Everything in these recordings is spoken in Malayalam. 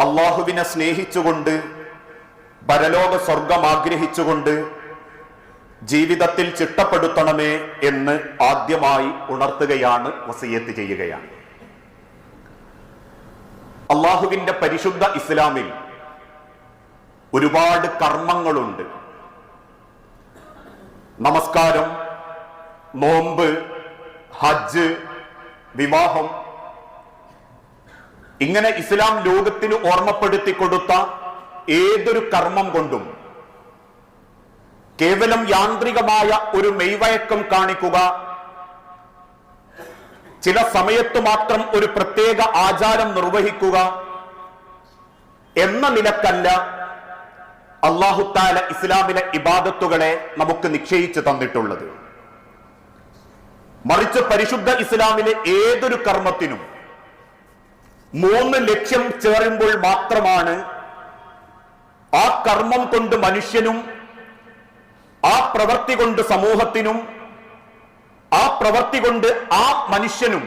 അള്ളാഹുവിനെ സ്നേഹിച്ചുകൊണ്ട് പരലോക സ്വർഗം ആഗ്രഹിച്ചുകൊണ്ട് ജീവിതത്തിൽ ചിട്ടപ്പെടുത്തണമേ എന്ന് ആദ്യമായി ഉണർത്തുകയാണ് വസീയത്ത് ചെയ്യുകയാണ്. അള്ളാഹുവിന്റെ പരിശുദ്ധ ഇസ്ലാമിൽ ഒരുപാട് കർമ്മങ്ങളുണ്ട്. നമസ്കാരം നോമ്പ് ഹജ്ജ് വിവാഹം ഇങ്ങനെ ഇസ്ലാം ലോകത്തിന് ഓർമ്മപ്പെടുത്തി കൊടുത്ത ഏതൊരു കർമ്മം കൊണ്ടും കേവലം യാന്ത്രികമായ ഒരു മെയ്വഴക്കം കാണിക്കുക ചില സമയത്ത് മാത്രം ഒരു പ്രത്യേക ആചാരം നിർവഹിക്കുക എന്ന നിലക്കല്ല അള്ളാഹുത്താല ഇസ്ലാമിലെ ഇബാദത്തുകളെ നമുക്ക് നിശ്ചയിച്ചു തന്നിട്ടുള്ളത്. മറിച്ച് പരിശുദ്ധ ഇസ്ലാമിലെ ഏതൊരു കർമ്മത്തിനും മൂന്ന് ലക്ഷ്യം ചേരുമ്പോൾ മാത്രമാണ് ആ കർമ്മം കൊണ്ട് മനുഷ്യനും ആ പ്രവൃത്തി കൊണ്ട് സമൂഹത്തിനും ആ പ്രവൃത്തി കൊണ്ട് ആ മനുഷ്യനും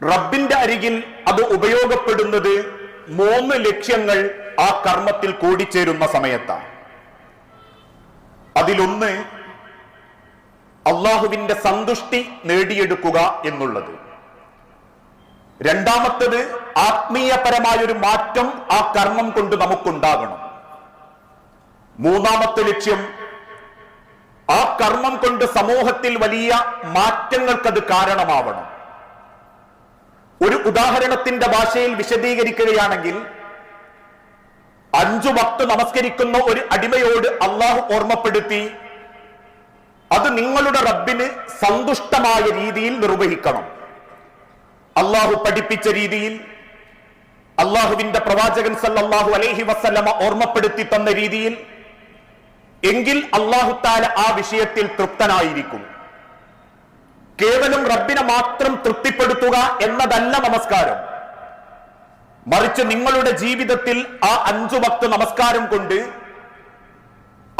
റബ്ബിന്റെ അരികിൽ അത് ഉപയോഗപ്പെടുന്നത് മൂന്ന് ലക്ഷ്യങ്ങൾ ആ കർമ്മത്തിൽ കൂടിച്ചേരുന്ന സമയത്താണ്. അതിലൊന്ന് അള്ളാഹുവിന്റെ സന്തുഷ്ടി നേടിയെടുക്കുക എന്നുള്ളത്. രണ്ടാമത്തത് ആത്മീയപരമായ ഒരു മാറ്റം ആ കർമ്മം കൊണ്ട് നമുക്കുണ്ടാകണം. മൂന്നാമത്തെ ലക്ഷ്യം ആ കർമ്മം കൊണ്ട് സമൂഹത്തിൽ വലിയ മാറ്റങ്ങൾക്കത് കാരണമാവണം. ഒരു ഉദാഹരണത്തിന്റെ ഭാഷയിൽ വിശദീകരിക്കുകയാണെങ്കിൽ അഞ്ചു ഭക്ത് നമസ്കരിക്കുന്ന ഒരു അടിമയോട് അള്ളാഹു ഓർമ്മപ്പെടുത്തി അത് നിങ്ങളുടെ റബ്ബിന് സന്തുഷ്ടമായ രീതിയിൽ നിർവഹിക്കണം. അള്ളാഹു പഠിപ്പിച്ച രീതിയിൽ അള്ളാഹുവിന്റെ പ്രവാചകൻ സല്ലാഹു അലൈഹി വസല്ലമ ഓർമ്മപ്പെടുത്തി തന്ന രീതിയിൽ എങ്കിൽ അള്ളാഹു താല ആ വിഷയത്തിൽ തൃപ്തനായിരിക്കും. കേവലം റബ്ബിനെ മാത്രം തൃപ്തിപ്പെടുത്തുക എന്നതല്ല നമസ്കാരം. മറിച്ച് നിങ്ങളുടെ ജീവിതത്തിൽ ആ അഞ്ചു ഭക്ത് നമസ്കാരം കൊണ്ട്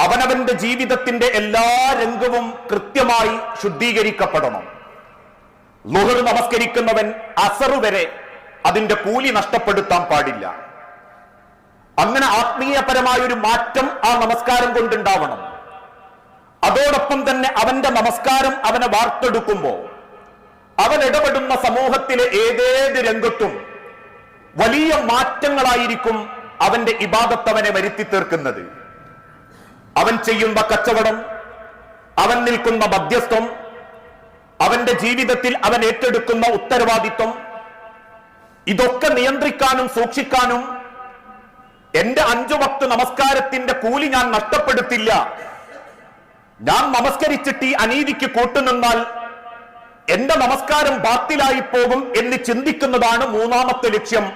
അവനവന്റെ ജീവിതത്തിന്റെ എല്ലാ രംഗവും കൃത്യമായി ശുദ്ധീകരിക്കപ്പെടണം. ലുഹർ നമസ്കരിക്കുന്നവൻ അസറു വരെ അതിന്റെ കൂലി നഷ്ടപ്പെടുത്താൻ പാടില്ല. അങ്ങനെ ആത്മീയപരമായ ഒരു മാറ്റം ആ നമസ്കാരം കൊണ്ടുണ്ടാവണം. അതോടൊപ്പം തന്നെ അവന്റെ നമസ്കാരം അവനെ വാർത്തെടുക്കുമ്പോൾ അവൻ ഇടപെടുന്ന സമൂഹത്തിലെ ഏതേത് രംഗത്തും വലിയ മാറ്റങ്ങളായിരിക്കും അവന്റെ ഇബാദത്ത് അവനെ വരുത്തി തീർക്കുന്നത്. അവൻ ചെയ്യുന്ന കച്ചവടം അവൻ നിൽക്കുന്ന മധ്യസ്ഥം അവന്റെ ജീവിതത്തിൽ അവൻ ഏറ്റെടുക്കുന്ന ഉത്തരവാദിത്വം. ഇതൊക്കെ നിയന്ത്രിക്കാനും സൂക്ഷിക്കാനും എന്റെ അഞ്ചു ഭക്ത് നമസ്കാരത്തിന്റെ കൂലി ഞാൻ നഷ്ടപ്പെടുത്തില്ല. ഞാൻ നമസ്കരിച്ചിട്ട് ഈ അനീതിക്ക് കൂട്ടുനിന്നാൽ എന്റെ നമസ്കാരം ബാത്തിലായി പോകും എന്ന് ചിന്തിക്കുന്നതാണ് മൂന്നാമത്തെ ലക്ഷ്യം.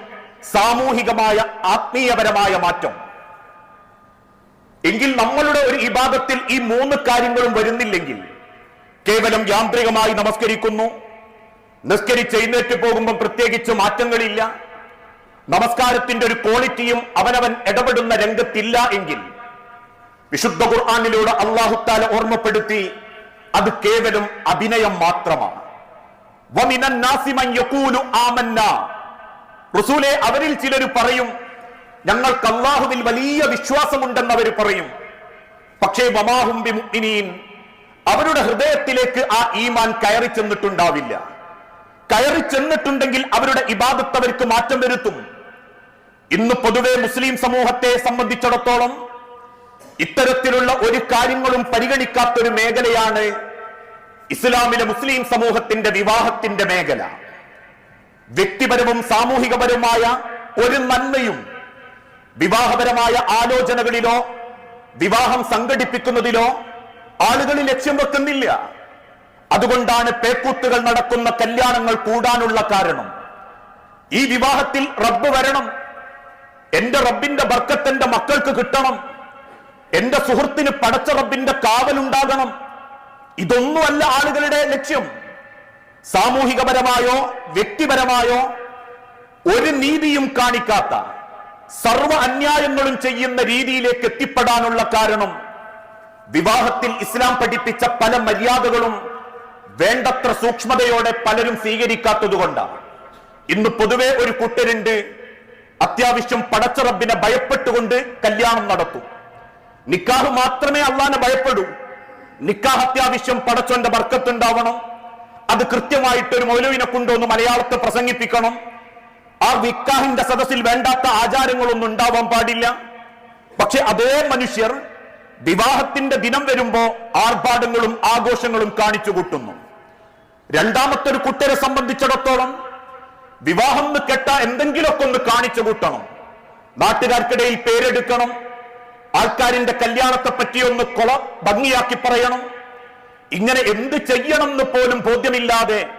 സാമൂഹികമായ ആത്മീയപരമായ മാറ്റം. എങ്കിൽ നമ്മളുടെ ഒരു ഇബാദത്തിൽ ഈ മൂന്ന് കാര്യങ്ങളും വരുന്നില്ലെങ്കിൽ കേവലം യാന്ത്രികമായി നമസ്കരിക്കുന്നു. നിസ്കരിച്ച് എഴുന്നേറ്റ് പോകുമ്പോൾ പ്രത്യേകിച്ച് മാറ്റങ്ങളില്ല. നമസ്കാരത്തിന്റെ ഒരു ക്വാളിറ്റിയും അവനവൻ ഇടപെടുന്ന രംഗത്തില്ല എങ്കിൽ വിശുദ്ധ ഖുർആാനിലൂടെ അള്ളാഹുത്താല ഓർമ്മപ്പെടുത്തി അത് കേവലം അഭിനയം മാത്രമാണ്. അവരിൽ ചിലർ പറയും ഞങ്ങൾക്ക് അള്ളാഹുവിൽ വലിയ വിശ്വാസമുണ്ടെന്ന് അവർ പറയും. പക്ഷേ അവരുടെ ഹൃദയത്തിലേക്ക് ആ ഈമാൻ കയറി ചെന്നിട്ടുണ്ടാവില്ല. കയറി ചെന്നിട്ടുണ്ടെങ്കിൽ അവരുടെ ഇബാദത്ത് അവർക്ക് മാറ്റം വരുത്തും. ഇന്ന് പൊതുവെ മുസ്ലിം സമൂഹത്തെ സംബന്ധിച്ചിടത്തോളം ഇത്തരത്തിലുള്ള ഒരു കാര്യങ്ങളും പരിഗണിക്കാത്തൊരു മേഖലയാണ് ഇസ്ലാമിലെ മുസ്ലിം സമൂഹത്തിന്റെ വിവാഹത്തിന്റെ മേഖല. വ്യക്തിപരവും സാമൂഹികപരവുമായ ഒരു നന്മയും വിവാഹപരമായ ആലോചനകളിലോ വിവാഹം സംഘടിപ്പിക്കുന്നതിലോ ആളുകൾ ലക്ഷ്യം വെക്കുന്നില്ല. അതുകൊണ്ടാണ് പേക്കൂത്തുകൾ നടക്കുന്ന കല്യാണങ്ങൾ കൂടാനുള്ള കാരണം. ഈ വിവാഹത്തിൽ റബ്ബ് വരണം. എന്റെ റബ്ബിന്റെ ബർക്കത്ത് എന്റെ മക്കൾക്ക് കിട്ടണം. എന്റെ സുഹൃത്തിന് പടച്ച റബ്ബിന്റെ കാവലുണ്ടാകണം. ഇതൊന്നുമല്ല ആളുകളുടെ ലക്ഷ്യം. സാമൂഹികപരമായോ വ്യക്തിപരമായോ ഒരു നീതിയും കാണിക്കാത്ത സർവ അന്യായങ്ങളും ചെയ്യുന്ന രീതിയിലേക്ക് എത്തിപ്പെടാനുള്ള കാരണം വിവാഹത്തിൽ ഇസ്ലാം പഠിപ്പിച്ച പല മര്യാദകളും വേണ്ടത്ര സൂക്ഷ്മതയോടെ പലരും സ്വീകരിക്കാത്തതുകൊണ്ടാണ് ഇന്ന് പൊതുവെ ഒരു കൂട്ടരുണ്ട് അത്യാവശ്യം പടച്ചറബിനെ ഭയപ്പെട്ടുകൊണ്ട് കല്യാണം നടത്തും. നിക്കാഹ് മാത്രമേ അള്ളാനെ ഭയപ്പെടൂ. നിക്കാഹ് അത്യാവശ്യം പടച്ചോന്റെ ബർക്കത്തുണ്ടാവണം. അത് കൃത്യമായിട്ട് ഒരു മൗലവിനെ കൊണ്ടുവന്ന് മലയാളത്തെ പ്രസംഗിപ്പിക്കണം. ആ നിക്കാഹിന്റെ സദസ്സിൽ വേണ്ടാത്ത ആചാരങ്ങളൊന്നും ഉണ്ടാവാൻ പാടില്ല. പക്ഷെ അതേ മനുഷ്യർ വിവാഹത്തിന്റെ ദിനം വരുമ്പോ ആർഭാടങ്ങളും ആഘോഷങ്ങളും കാണിച്ചു കൂട്ടുന്നു. രണ്ടാമത്തെ ഒരു കുട്ടരെ സംബന്ധിച്ചിടത്തോളം വിവാഹം എന്ന് കെട്ട എന്തെങ്കിലുമൊക്കെ ഒന്ന് കാണിച്ചു കൂട്ടണം. നാട്ടുകാർക്കിടയിൽ പേരെടുക്കണം. ആൾക്കാരിന്റെ കല്യാണത്തെ പറ്റി ഒന്ന് കൊള ഭംഗിയാക്കി പറയണം. ഇങ്ങനെ എന്ത് ചെയ്യണം എന്ന് പോലും ബോധ്യമില്ലാതെ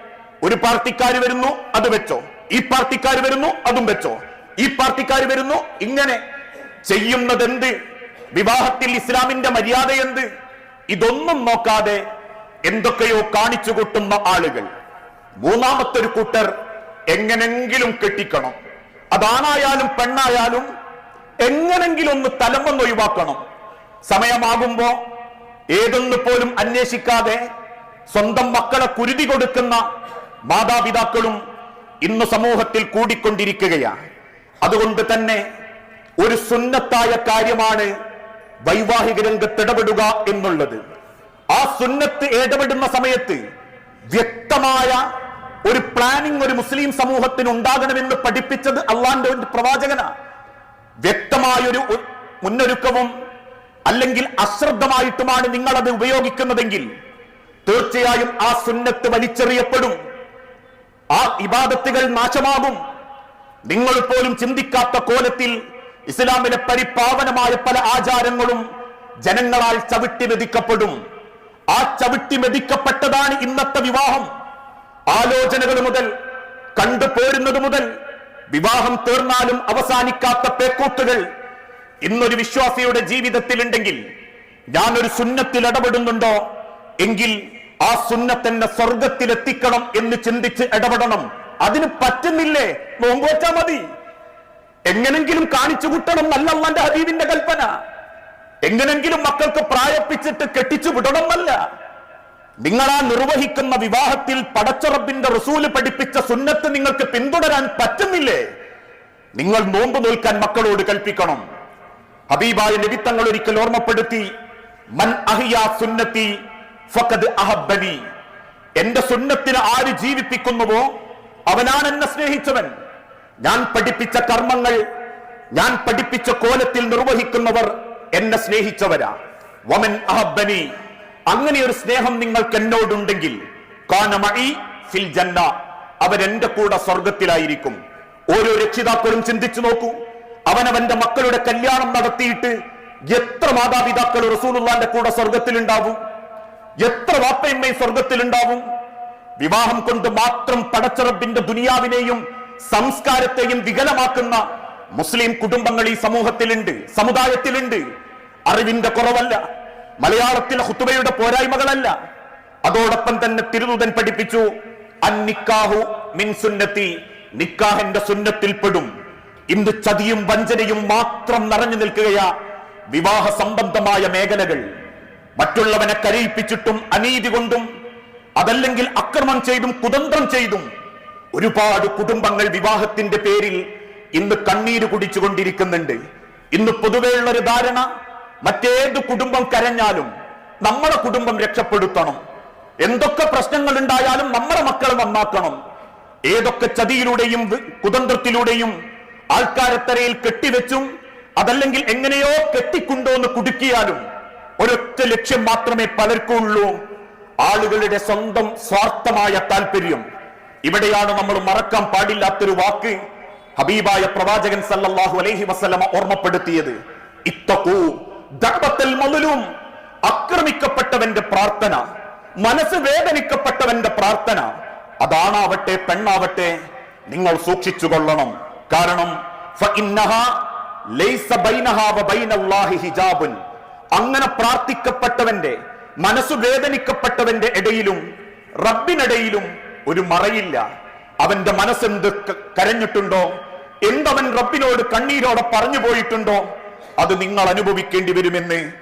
ഒരു പാർട്ടിക്കാർ വരുന്നു അത് വെച്ചോ. ഈ പാർട്ടിക്കാർ വരുന്നു അതും വെച്ചോ. ഈ പാർട്ടിക്കാർ വരുന്നു ഇങ്ങനെ ചെയ്യുന്നത് എന്ത് വിവാഹത്തിൽ ഇസ്ലാമിന്റെ മര്യാദ എന്ത് ഇതൊന്നും നോക്കാതെ എന്തൊക്കെയോ കാണിച്ചു കൂട്ടുന്ന ആളുകൾ. മൂന്നാമത്തെ ഒരു കൂട്ടർ എങ്ങനെങ്കിലും കെട്ടിക്കണം. അതാണായാലും പെണ്ണായാലും എങ്ങനെങ്കിലും ഒന്ന് തലമൊന്ന് ഒഴിവാക്കണം. സമയമാകുമ്പോ ഏതൊന്നു പോലും അന്വേഷിക്കാതെ സ്വന്തം മക്കളെ കുരുതി കൊടുക്കുന്ന മാതാപിതാക്കളും ഇന്ന് സമൂഹത്തിൽ കൂടിക്കൊണ്ടിരിക്കുകയാണ്. അതുകൊണ്ട് തന്നെ ഒരു സുന്നത്തായ കാര്യമാണ് വൈവാഹിക രംഗത്ത് ഇടപെടുക എന്നുള്ളത്. ആ സുന്നത്ത് ഇടപെടുന്ന സമയത്ത് വ്യക്തമായ ഒരു പ്ലാനിംഗ് ഒരു മുസ്ലിം സമൂഹത്തിന് ഉണ്ടാകണമെന്ന് പഠിപ്പിച്ചത് അള്ളാന്റെ ഒരു പ്രവാചകനാണ് വ്യക്തമായൊരു മുന്നൊരുക്കവും അല്ലെങ്കിൽ അശ്രദ്ധമായിട്ടുമാണ് നിങ്ങൾ അത് ഉപയോഗിക്കുന്നതെങ്കിൽ തീർച്ചയായും ആ സുന്നത്ത് വലിച്ചെറിയപ്പെടും. ആ ഇബാദത്തുകൾ നാശമാകും. നിങ്ങൾ പോലും ചിന്തിക്കാത്ത കോലത്തിൽ ഇസ്ലാമിലെ പരിപാവനമായ പല ആചാരങ്ങളും ജനങ്ങളാൽ ചവിട്ടി മെതിക്കപ്പെടും. ആ ചവിട്ടി മെതിക്കപ്പെട്ടതാണ് ഇന്നത്തെ വിവാഹം. ആലോചനകൾ മുതൽ കണ്ടുപോരുന്നത് മുതൽ വിവാഹം തീർന്നാലും അവസാനിക്കാത്ത പേക്കൂത്തുകൾ ഇന്നൊരു വിശ്വാസിയുടെ ഞാൻ ഒരു സുന്നത്തിൽ ഇടപെടുന്നുണ്ടോ? എങ്കിൽ ആ സുന്നത്തെന്നെ സ്വർഗത്തിലെത്തിക്കണം എന്ന് ചിന്തിച്ച് ഇടപെടണം. അതിന് പറ്റുന്നില്ലേ? നോമ്പ് വെച്ചാ മതി. എങ്ങനെങ്കിലും കാണിച്ചു കൂട്ടണം നല്ല അള്ളാന്റെ ഹബീബിന്റെ കൽപ്പന. എങ്ങനെങ്കിലും മക്കൾക്ക് പ്രായപ്പിച്ചിട്ട് കെട്ടിച്ചു വിടണം എന്നല്ല നിങ്ങൾ ആ നിർവഹിക്കുന്ന വിവാഹത്തിൽ പടച്ചുറപ്പിന്റെ റസൂൽ പഠിപ്പിച്ച സുന്നത്ത് നിങ്ങൾക്ക് പിന്തുടരാൻ പറ്റുന്നില്ലേ? നിങ്ങൾ നോമ്പ് നോൽക്കാൻ മക്കളോട് കൽപ്പിക്കണം. ഹബീബായ നിമിത്തങ്ങൾ ഒരിക്കൽ ഓർമ്മപ്പെടുത്തി മൻ അഹിയ സുന്നത്തി ഫഖദ് അഹബ്ബനി. എന്റെ സുന്നത്തിന് ആര് ജീവിപ്പിക്കുന്നുവോ? അവനാണ് എന്നെ സ്നേഹിച്ചവൻ. ഞാൻ പഠിപ്പിച്ച കർമ്മങ്ങൾ ഞാൻ പഠിപ്പിച്ച കോലത്തിൽ നിർവഹിക്കുന്നവർ എന്നെ സ്നേഹിച്ചവരാ. വമൻ അഹബനി അങ്ങനെ ഒരു സ്നേഹം നിങ്ങൾക്ക് എന്നോടുണ്ടെങ്കിൽ കാനമഴി ഫിൽ ജന്ന. അവരെന്റെ കൂടെ സ്വർഗത്തിലായിരിക്കും ഓരോ രക്ഷിതാക്കളും ചിന്തിച്ചു നോക്കൂ. അവനവന്റെ മക്കളുടെ കല്യാണം നടത്തിയിട്ട് എത്ര മാതാപിതാക്കൾ റസൂലുള്ളാന്റെ കൂടെ സ്വർഗത്തിലുണ്ടാവും എത്ര വാപ്പയമ്മയും സ്വർഗത്തിലുണ്ടാവും വിവാഹം കൊണ്ട് മാത്രം പടച്ചറബിന്റെ ദുനിയാവിനെയും സംസ്കാരത്തെയും വികലമാക്കുന്ന മുസ്ലിം കുടുംബങ്ങൾ ഈ സമൂഹത്തിലുണ്ട് സമുദായത്തിലുണ്ട്. അറിവിന്റെ കുറവല്ല മലയാളത്തിലെ ഹുത്തുബയുടെ പോരായ്മകളല്ല. അതോടൊപ്പം തന്നെ തിരുദൂതൻ പഠിപ്പിച്ചു അന്നിക്കാഹു മിൻ സുന്നത്തി സുന്നത്തിൽപ്പെടും ഇന്ന് ചതിയും വഞ്ചനയും മാത്രം നിറഞ്ഞു നിൽക്കുകയാ വിവാഹ സംബന്ധമായ മേഖലകൾ. മറ്റുള്ളവനെ കരയിപ്പിച്ചിട്ടും അനീതി കൊണ്ടും അതല്ലെങ്കിൽ അക്രമം ചെയ്തും കുതന്ത്രം ചെയ്തും ഒരുപാട് കുടുംബങ്ങൾ വിവാഹത്തിന്റെ പേരിൽ ഇന്ന് കണ്ണീര് കുടിച്ചുകൊണ്ടിരിക്കുന്നുണ്ട്. ഇന്ന് പൊതുവെയുള്ള ഒരു ധാരണ മറ്റേത് കുടുംബം കരഞ്ഞാലും നമ്മുടെ കുടുംബം രക്ഷപ്പെടുത്തണം. എന്തൊക്കെ പ്രശ്നങ്ങൾ ഉണ്ടായാലും നമ്മുടെ മക്കളെ നന്നാക്കണം. ഏതൊക്കെ ചതിയിലൂടെയും കുതന്ത്രത്തിലൂടെയും ആൾക്കാരെ തരയിൽ കെട്ടിവെച്ചും അതല്ലെങ്കിൽ എങ്ങനെയോ കെട്ടിക്കൊണ്ടുവന്ന് കുടുക്കിയാലും ഒരൊറ്റ ലക്ഷ്യം മാത്രമേ പലർക്കും ഉള്ളൂ ആളുകളുടെ സ്വന്തം സ്വാർത്ഥമായ താല്പര്യം. ഇവിടെയാണ് നമ്മൾ മറക്കാൻ പാടില്ലാത്തൊരു വാക്ക് ഹബീബായ പ്രവാചകൻ സല്ലല്ലാഹു അലൈഹി വസല്ലമ ഓർമ്മപ്പെടുത്തിയത്. ആക്രമിക്കപ്പെട്ടവന്റെ പ്രാർത്ഥന മനസ്സ് വേദനിക്കപ്പെട്ടവന്റെ പ്രാർത്ഥന. അതാണാവട്ടെ പെണ്ണാവട്ടെ നിങ്ങൾ സൂക്ഷിച്ചു കൊള്ളണം. കാരണം അങ്ങനെ പ്രാർത്ഥിക്കപ്പെട്ടവന്റെ മനസ്സു വേദനിക്കപ്പെട്ടവന്റെ ഇടയിലും റബ്ബിനിടയിലും ഒരു മറയില്ല. അവന്റെ മനസ്സെന്ത് കരഞ്ഞിട്ടുണ്ടോ? എന്തവൻ റബ്ബിനോട് കണ്ണീരോടെ പറഞ്ഞു പോയിട്ടുണ്ടോ? അത് നിങ്ങൾ അനുഭവിക്കേണ്ടി വരുമെന്ന്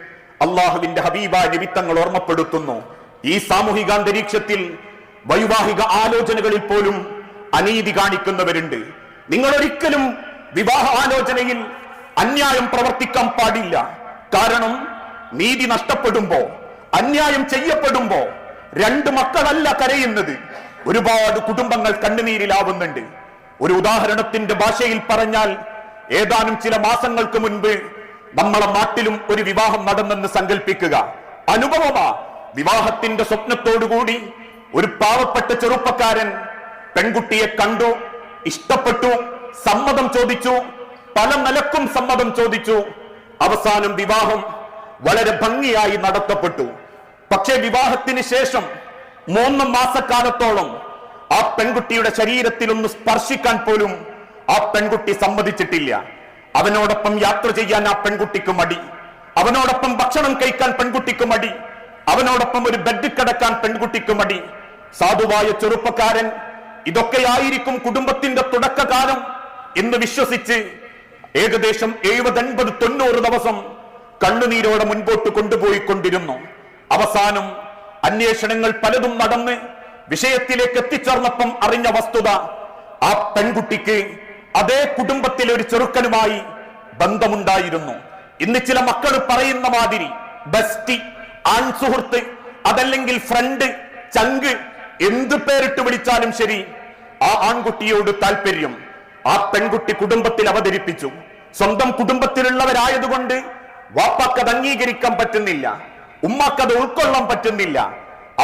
അള്ളാഹുവിന്റെ ഹബീബ നിമിത്തങ്ങൾ ഓർമ്മപ്പെടുത്തുന്നു. ഈ സാമൂഹിക അന്തരീക്ഷത്തിൽ വൈവാഹിക ആലോചനകളിൽ പോലും അനീതി കാണിക്കുന്നവരുണ്ട്. നിങ്ങൾ ഒരിക്കലും വിവാഹ ആലോചനയിൽ അന്യായം പ്രവർത്തിക്കാൻ പാടില്ല. കാരണം നീതി നഷ്ടപ്പെടുമ്പോ അന്യായം ചെയ്യപ്പെടുമ്പോ രണ്ട് മക്കളല്ല കരയുന്നത്. ഒരുപാട് കുടുംബങ്ങൾ കണ്ണുനീരിലാവുന്നുണ്ട്. ഒരു ഉദാഹരണത്തിന്റെ ഭാഷയിൽ പറഞ്ഞാൽ ഏതാനും ചില മാസങ്ങൾക്ക് മുൻപ് നമ്മളെ നാട്ടിലും ഒരു വിവാഹം നടന്നെന്ന് സങ്കല്പിക്കുക അനുഭവമാ വിവാഹത്തിന്റെ സ്വപ്നത്തോടുകൂടി ഒരു പാവപ്പെട്ട ചെറുപ്പക്കാരൻ പെൺകുട്ടിയെ കണ്ടു ഇഷ്ടപ്പെട്ടു സമ്മതം ചോദിച്ചു പല നിലക്കും സമ്മതം ചോദിച്ചു. അവസാനം വിവാഹം വളരെ ഭംഗിയായി നടത്തപ്പെട്ടു. പക്ഷേ വിവാഹത്തിന് ശേഷം മൂന്ന് മാസക്കാലത്തോളം ആ പെൺകുട്ടിയുടെ ശരീരത്തിൽ ഒന്ന് സ്പർശിക്കാൻ പോലും ആ പെൺകുട്ടി സമ്മതിച്ചിട്ടില്ല. അവനോടൊപ്പം യാത്ര ചെയ്യാൻ ആ പെൺകുട്ടിക്ക് മടി. അവനോടൊപ്പം ഭക്ഷണം കഴിക്കാൻ പെൺകുട്ടിക്ക് മടി. അവനോടൊപ്പം ഒരു ബെഡ് കിടക്കാൻ പെൺകുട്ടിക്ക് മടി. സാധുവായ ചെറുപ്പക്കാരൻ ഇതൊക്കെയായിരിക്കും കുടുംബത്തിന്റെ തുടക്കകാലം എന്ന് വിശ്വസിച്ച് ഏകദേശം എഴുപത് എൺപത് തൊണ്ണൂറ് ദിവസം കണ്ണുനീരോടെ മുൻപോട്ട് കൊണ്ടുപോയിക്കൊണ്ടിരുന്നു. അവസാനം അന്വേഷണങ്ങൾ പലതും നടന്ന് വിഷയത്തിലേക്ക് എത്തിച്ചേർന്നപ്പം അറിഞ്ഞ വസ്തുത ആ പെൺകുട്ടിക്ക് അതേ കുടുംബത്തിലെ ഒരു ചെറുക്കനുമായി ബന്ധമുണ്ടായിരുന്നു. ഇന്ന് ചില മക്കൾ പറയുന്ന മാതിരി ബസ്റ്റി ആൺ സുഹൃത്ത് അതല്ലെങ്കിൽ ഫ്രണ്ട് ചങ്ക് എന്ത് പേരിട്ട് വിളിച്ചാലും ശരി ആ ആൺകുട്ടിയോട് താല്പര്യം ആ പെൺകുട്ടി കുടുംബത്തിൽ അവതരിപ്പിച്ചു. സ്വന്തം കുടുംബത്തിലുള്ളവരായതുകൊണ്ട് വാപ്പാക്കത് അംഗീകരിക്കാൻ പറ്റുന്നില്ല. ഉമ്മാക്കത് ഉൾക്കൊള്ളാൻ പറ്റുന്നില്ല.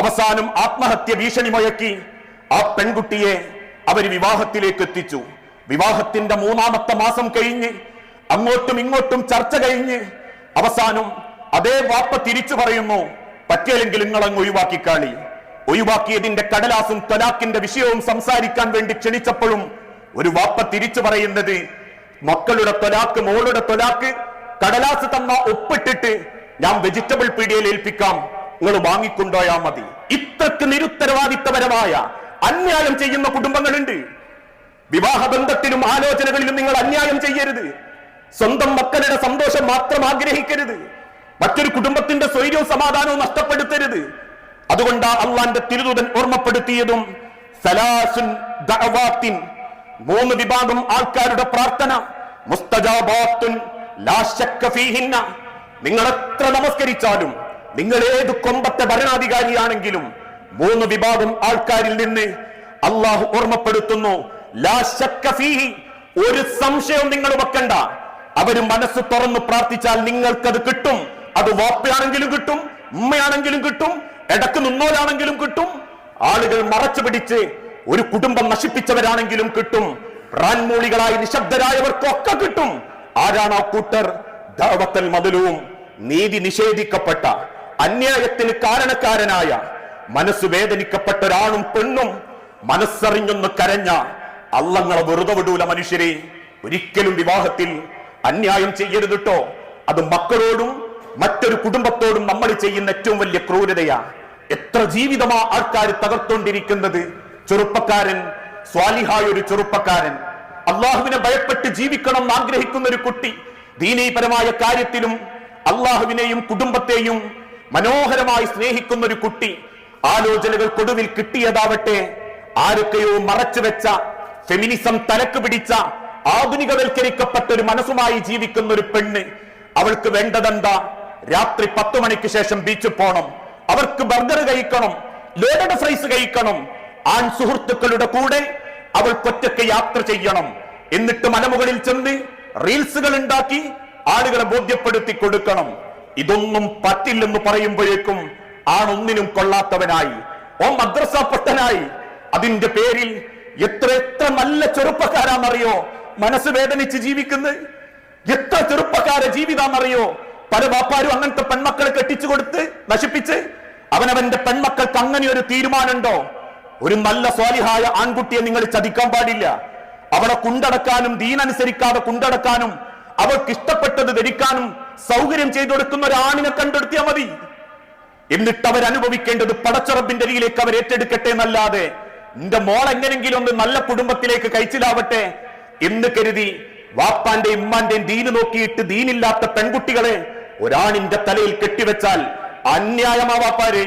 അവസാനം ആത്മഹത്യ ഭീഷണി മുഴക്കി ആ പെൺകുട്ടിയെ അവർ വിവാഹത്തിലേക്ക് എത്തിച്ചു. വിവാഹത്തിന്റെ മൂന്നാമത്തെ മാസം കഴിഞ്ഞ് അങ്ങോട്ടും ഇങ്ങോട്ടും ചർച്ച കഴിഞ്ഞ് അവസാനം അതേ വാപ്പ തിരിച്ചു പറയുന്നു പറ്റിയില്ലെങ്കിൽ നിങ്ങളങ്ങ് ഒഴിവാക്കിക്കാളി ഒഴിവാക്കിയതിന്റെ കടലാസും തൊലാക്കിന്റെ വിഷയവും സംസാരിക്കാൻ വേണ്ടി ക്ഷണിച്ചപ്പോഴും ഒരു വാപ്പ തിരിച്ചു പറയുന്നത് മക്കളുടെ തൊലാക്ക് മോളുടെ തൊലാക്ക് കടലാസ് തന്ന ഒപ്പിട്ടിട്ട് ഞാൻ വെജിറ്റബിൾ പീഡിയയിൽ ഏൽപ്പിക്കാം. നിങ്ങൾ വാങ്ങിക്കൊണ്ടോയാ മതി. ഇത്രക്ക് നിരുത്തരവാദിത്തപരമായ അന്യായം ചെയ്യുന്ന കുടുംബങ്ങളുണ്ട്. വിവാഹ ബന്ധത്തിലും ആലോചനകളിലും നിങ്ങൾ അന്യായം ചെയ്യരുത്. സ്വന്തം മക്കളുടെ സന്തോഷം മാത്രം ആഗ്രഹിക്കരുത്. മറ്റൊരു കുടുംബത്തിന്റെ സ്വൈര്യവും സമാധാനവും നഷ്ടപ്പെടുത്തരുത്. അതുകൊണ്ട് അള്ളാന്റെ തിരുദൂതൻ ഓർമ്മപ്പെടുത്തിയതും സലാസുൻ മൂന്ന് വിഭാഗം ആൾക്കാരുടെ പ്രാർത്ഥന. മുസ്തജാബാത്തുൻ ലാ നിങ്ങൾ എത്ര നമസ്കരിച്ചാലും നിങ്ങൾ ഏത് കൊമ്പത്തെ ഭരണാധികാരിയാണെങ്കിലും മൂന്ന് വിഭാഗം ആൾക്കാരിൽ നിന്ന് അള്ളാഹു ഓർമ്മപ്പെടുത്തുന്നു ഒരു സംശയം നിങ്ങൾ വെക്കണ്ട. അവർ മനസ്സ് തുറന്ന് പ്രാർത്ഥിച്ചാൽ നിങ്ങൾക്കത് കിട്ടും. അത് വാപ്പയാണെങ്കിലും കിട്ടും ഉമ്മയാണെങ്കിലും കിട്ടും ഇടയ്ക്ക് നിന്നോലാണെങ്കിലും കിട്ടും. ആളുകൾ മറച്ചു പിടിച്ച് ഒരു കുടുംബം നശിപ്പിച്ചവരാണെങ്കിലും കിട്ടും. പ്രാൻമൂളികളായി നിശബ്ദരായവർക്കൊക്കെ കിട്ടും. ആരാണ് ആ കൂട്ടർ? ദാവത്തൽ മതിലും നീതി നിഷേധിക്കപ്പെട്ട അന്യായത്തിന് കാരണക്കാരനായ മനസ്സ് വേദനിക്കപ്പെട്ട ഒരാണും പെണ്ണും മനസ്സറിഞ്ഞൊന്ന് കരഞ്ഞ അള്ളങ്ങളെ വെറുതെ വിടൂല മനുഷ്യരെ. ഒരിക്കലും വിവാഹത്തിൽ അന്യായം ചെയ്യരുത് കേട്ടോ അത് മക്കളോടും മറ്റൊരു കുടുംബത്തോടും നമ്മൾ ചെയ്യുന്ന ഏറ്റവും വലിയ ക്രൂരതയാ. എത്ര ജീവിതമാ ആൾക്കാർ തകർത്തോണ്ടിരിക്കുന്നത്. ചെറുപ്പക്കാരൻ സ്വാലിഹായ ഒരു ചെറുപ്പക്കാരൻ. അള്ളാഹുവിനെ ഭയപ്പെട്ട് ജീവിക്കണം എന്ന് ആഗ്രഹിക്കുന്ന ഒരു കുട്ടി ദീനീപരമായ കാര്യത്തിലും അള്ളാഹുവിനെയും കുടുംബത്തെയും മനോഹരമായി സ്നേഹിക്കുന്ന ഒരു കുട്ടി ആലോചനകൾക്കൊടുവിൽ കിട്ടിയതാവട്ടെ ആരൊക്കെയോ മറച്ചു വെച്ച ഫെമിനിസം തലക്ക് പിടിച്ച ആധുനികവൽക്കരിക്കപ്പെട്ട ഒരു മനസ്സുമായി ജീവിക്കുന്ന ഒരു പെണ്ണ് അവൾക്ക് വേണ്ടതെന്താ? രാത്രി പത്തു മണിക്ക് ശേഷം ബീച്ചിൽ പോണം. അവർക്ക് ബർഗർ കഴിക്കണം ലോഡഡ് ഫ്രൈസ് കഴിക്കണം. ആൺ സുഹൃത്തുക്കളുടെ കൂടെ അവൾ കൊറ്റയ്ക്ക് യാത്ര ചെയ്യണം. എന്നിട്ട് മലമുകളിൽ ചെന്ന് റീൽസുകൾ ഉണ്ടാക്കി ആളുകളെ ബോധ്യപ്പെടുത്തി കൊടുക്കണം. ഇതൊന്നും പറ്റില്ലെന്ന് പറയുമ്പോഴേക്കും ആണൊന്നിനും കൊള്ളാത്തവനായി. ഓ മദ്രസ പൊട്ടനായി. അതിന്റെ പേരിൽ എത്ര എത്ര നല്ല ചെറുപ്പക്കാരാണെന്നറിയോ മനസ്സ് വേദനിച്ച് ജീവിക്കുന്നത് എത്ര ചെറുപ്പക്കാരെ ജീവിതാന്നറിയോ? പല വാപ്പാരും അങ്ങനത്തെ പെൺമക്കളെ കെട്ടിച്ചു കൊടുത്ത് നശിപ്പിച്ച് അവനവന്റെ പെൺമക്കൾക്ക് അങ്ങനെ ഒരു തീരുമാനമുണ്ടോ? ഒരു നല്ല സ്വാലിഹായ ആൺകുട്ടിയെ നിങ്ങൾ ചതിക്കാൻ പാടില്ല. അവളെ കുണ്ടടക്കാനും ദീനനുസരിക്കാതെ കുണ്ടടക്കാനും അവൾക്ക് ഇഷ്ടപ്പെട്ടത് ധരിക്കാനും സൗകര്യം ചെയ്തു കൊടുക്കുന്ന ഒരാണിനെ കണ്ടെടുത്തിയാൽ മതി. എന്നിട്ട് അവർ അനുഭവിക്കേണ്ടത് പടച്ചറബിന്റെ അരിയിലേക്ക് അവർ ഏറ്റെടുക്കട്ടെ എന്നല്ലാതെ നിന്റെ മോൾ എങ്ങനെങ്കിലും ഒന്ന് നല്ല കുടുംബത്തിലേക്ക് കഴിച്ചിലാവട്ടെ എന്ന് കരുതി വാപ്പാന്റെയും ഉമ്മാന്റെയും ദീന് നോക്കിയിട്ട് ദീനില്ലാത്ത പെൺകുട്ടികളെ ഒരാണിന്റെ തലയിൽ കെട്ടിവെച്ചാൽ അന്യായമാ വാപ്പാരെ